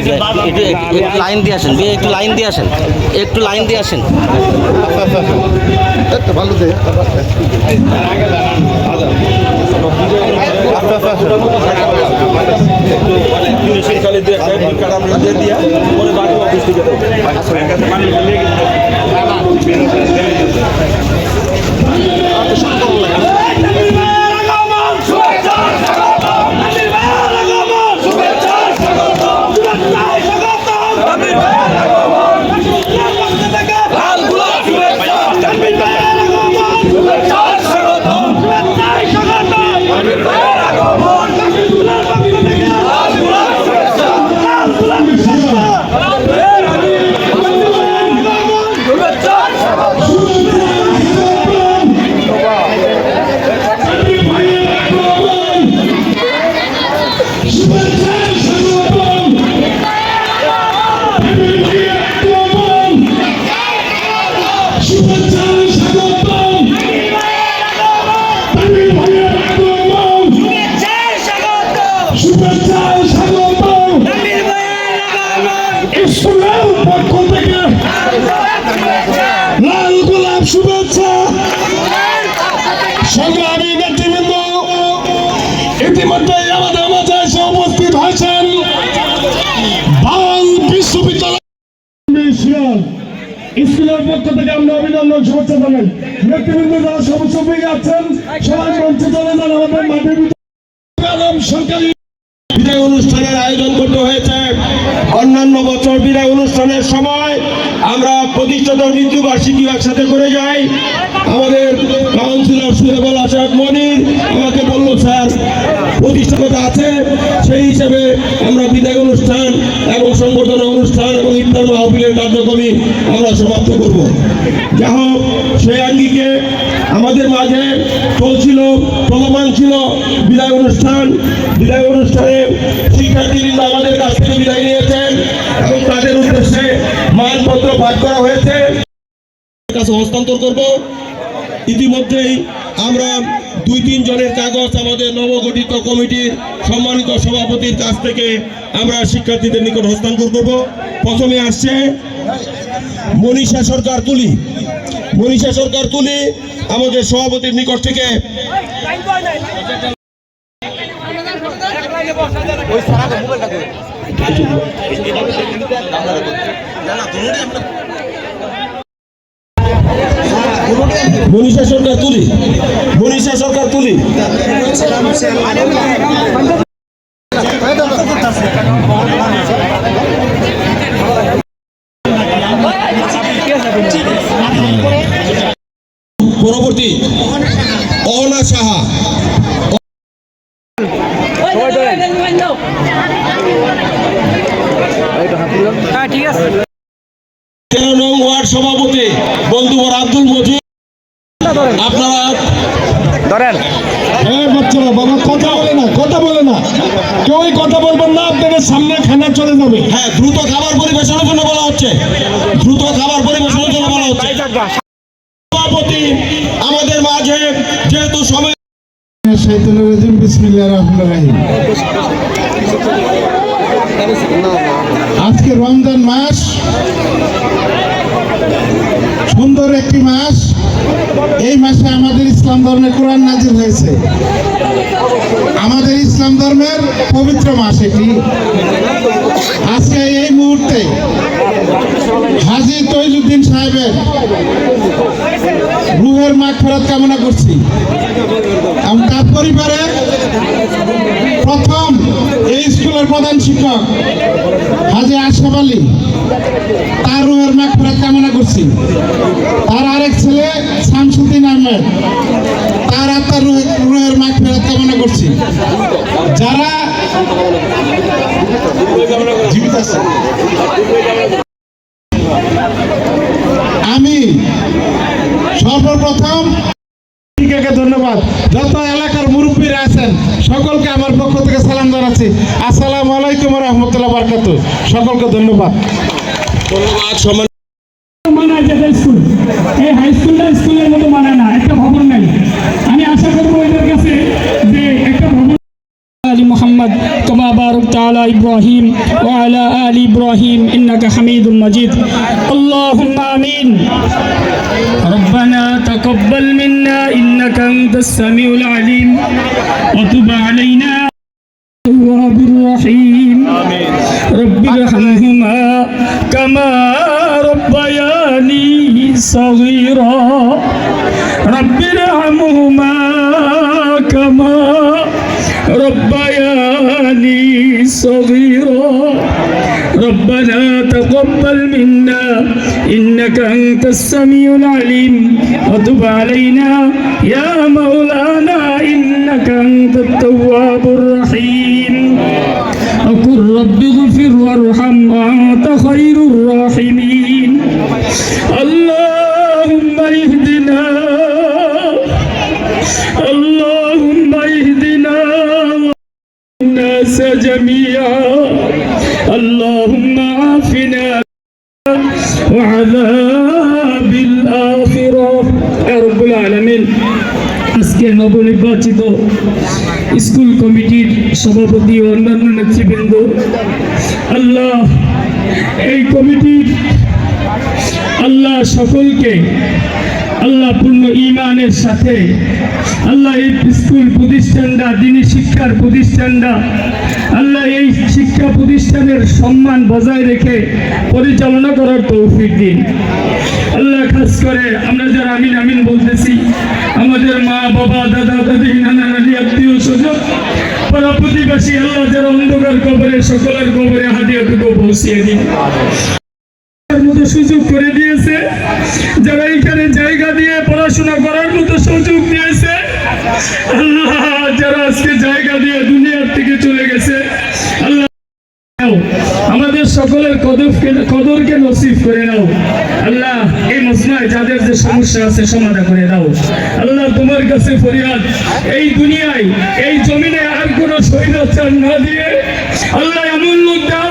একটু লাইন দিয়ে আসেন, বিয়ে একটু লাইন দিয়ে আসেন, একটু লাইন দিয়ে আসেন। ভালো শীতকালে দিয়ে শুভেচ্ছা সংগ্রামী নেতৃবৃন্দ ইতিমধ্যে আমাদের মাঝে এসে উপস্থিত হয়েছেন বাল বিশ্ববিদ্যালয় স্কুলের পক্ষ থেকে আমরা অভিনন্দন শুভেচ্ছা জানাই। নেতৃবৃন্দ যারা সদস্য পেয়ে যাচ্ছেন সবাই মঞ্চে চলে যান, আমাদের মাঠের সরকারি বিদায় অনুষ্ঠানের আয়োজন করতে হয়েছে। অন্যান্য বছর বিদায় অনুষ্ঠানের সময় আমরা প্রতিষ্ঠাতা মৃত্যু বার্ষিকী একসাথে করে যাই। আমাদের কাউন্সিলর সুহেবুল আসাদ মনির আমাকে বলল, স্যার, প্রতিষ্ঠাতা আছে, সেই হিসেবে আমরা বিদায় অনুষ্ঠান এবং সংবর্ধনা অনুষ্ঠান এবং ইফতার মাহফিলের কার্যক্রমী আমরা সমাপ্ত করব। যা হোক, সেই আঙ্গিকে আমাদের মাঝে চলছিল চলমান ছিল বিদায় অনুষ্ঠান। বিদায় অনুষ্ঠানে শিক্ষার্থীবৃন্দ আমাদের কাছ থেকে বিদায় নিয়েছেন এবং তাদের উদ্দেশ্যে মানপত্র পাঠ করা হয়েছে। কাছে হস্তান্তর করব। ইতিমধ্যেই আমরা দুই তিন জনের কাগজ আমাদের নবগঠিত কমিটির সম্মানিত সভাপতির কাছ থেকে আমরা শিক্ষার্থীদের নিকট হস্তান্তর করব। প্রথমে আসছে মনীষা সরকার তুলি। মনীষা সরকার তুলি আমাদের সভাপতির নিকট থেকে। মনীষা সরকার তুলি। মনীষা সরকার তুলি। পরবর্তী অহনা সাহা। তেরো নং ওয়ার্ড সভাপতি বন্ধুবর আব্দুল মজিদ। আপনারা ধরেন। বাচ্চারা বাবা কথা বলে না কথা বলে না। কেউই কথা বলবেন না আপনাদের সামনে খানা চলে যাবে। হ্যাঁ দ্রুত খাবার পরিবেশনের জন্য বলা হচ্ছে। দ্রুত খাবার পরিবেশনের জন্য বলা হচ্ছে। রাহিম। আজকে রমজান মাস, সুন্দর একটি মাস। এই মাসে আমাদের ইসলাম ধর্মে কোরআন নাজির হয়েছে। আমাদের ইসলাম ধর্মের পবিত্র মাস এটি। আজকে এই মুহূর্তে হাজি তৈজুদ্দিন সাহেবের রুহের মাঠ ফেরত কামনা করছি। এবং তার পরিবারে প্রথম এই স্কুলের প্রধান শিক্ষক হাজি আশরাফ আলী, তার রুহের মাঠ ফেরত কামনা করছি। তার আরেক ছেলে শামসুদ্দিন আহমেদ, তার আত্মার রুহে- রুহের মাঠ ফেরত কামনা করছি। যারা জীবিত আছে। সর্বপ্রথম ধন্যবাদ। যত এলাকার মুরব্বীরা আছেন, সকলকে আমার পক্ষ থেকে সালাম জানাচ্ছি। আসসালামু আলাইকুম রহমতুল্লাহ বারকাত সকলকে ধন্যবাদ। ধন্যবাদ على إبراهيم وعلى آل إبراهيم إنك حميد مجيد. اللهم آمين. ربنا تقبل منا إنك أنت السميع العليم. وتب علينا التواب الرحيم. رب ارحمهما كما ربياني صغيرا. رب ارحمهما كما ربياني صغيرا. ربنا تقبل منا إنك أنت السميع العليم. وتب علينا يا مولانا إنك أنت التواب الرحيم. وقل رب اغفر وارحم وأنت خير الراحمين. الناس جميعا اللهم عافنا وعذاب الآخرة يا رب العالمين আজকে নবনির্বাচিত স্কুল কমিটির সভাপতি ও অন্যান্য নেতৃবৃন্দ আল্লাহ এই কমিটির আল্লাহ সকলকে আল্লাহ পূর্ণ ইমানের সাথে আল্লাহ এই স্কুল প্রতিষ্ঠানটা, দিনী শিক্ষার প্রতিষ্ঠানটা, আল্লাহ এই শিক্ষা প্রতিষ্ঠানের সম্মান বজায় রেখে পরিচালনা করার তৌফিক দিন। আল্লাহ খাস করে আমরা যারা আমিন আমিন বলতেছি, আমাদের মা, বাবা, দাদা, দাদি, নানা, নানি, আত্মীয়, স্বজন, পাড়া প্রতিবেশী, আল্লাহ যারা অন্ধকার কবরে, সকলের কবরে হাদিয়াটুকু পৌঁছিয়ে দিন। মতো সুযোগ করে দিয়েছে, যারা এখানে জায়গা দিয়ে পড়াশোনা করার মতো সুযোগ দিয়েছে। যারা আজকে জায়গা দিয়ে দুনিয়ার থেকে চলে গেছে আমাদের সকলের কদরকে কদরকে নসিব করে নাও। আল্লাহ, এই মসনায় যাদের যে সমস্যা আছে সমাধান করে দাও। আল্লাহ, তোমার কাছে ফরিয়াদ, এই দুনিয়ায়, এই জমিনে আর কোনো স্বৈরাচার না দিয়ে আল্লাহ এমন লোক দাও